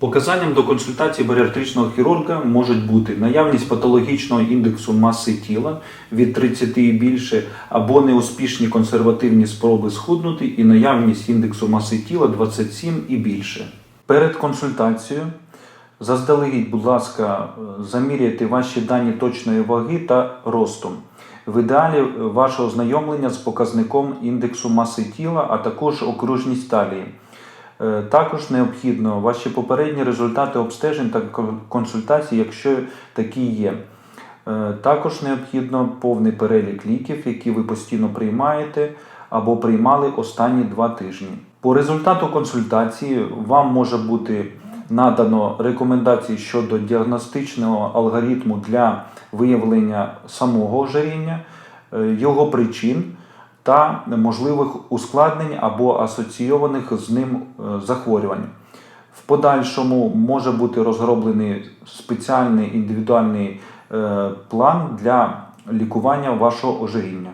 Показанням до консультації баріатричного хірурга можуть бути наявність патологічного індексу маси тіла від 30 і більше, або неуспішні консервативні спроби схуднути і наявність індексу маси тіла 27 і більше. Перед консультацією заздалегідь, будь ласка, заміряйте ваші дані точної ваги та росту. В ідеалі ваше ознайомлення з показником індексу маси тіла, а також окружність талії. Е, Також необхідно ваші попередні результати обстежень та консультацій, якщо такі є. Е, Також необхідно повний перелік ліків, які ви постійно приймаєте або приймали останні два тижні. По результату консультації вам може бути надано рекомендації щодо діагностичного алгоритму для виявлення самого ожиріння, е, його причин та можливих ускладнень або асоційованих з ним е, захворювань. В подальшому може бути розроблений спеціальний індивідуальний е, план для лікування вашого ожиріння.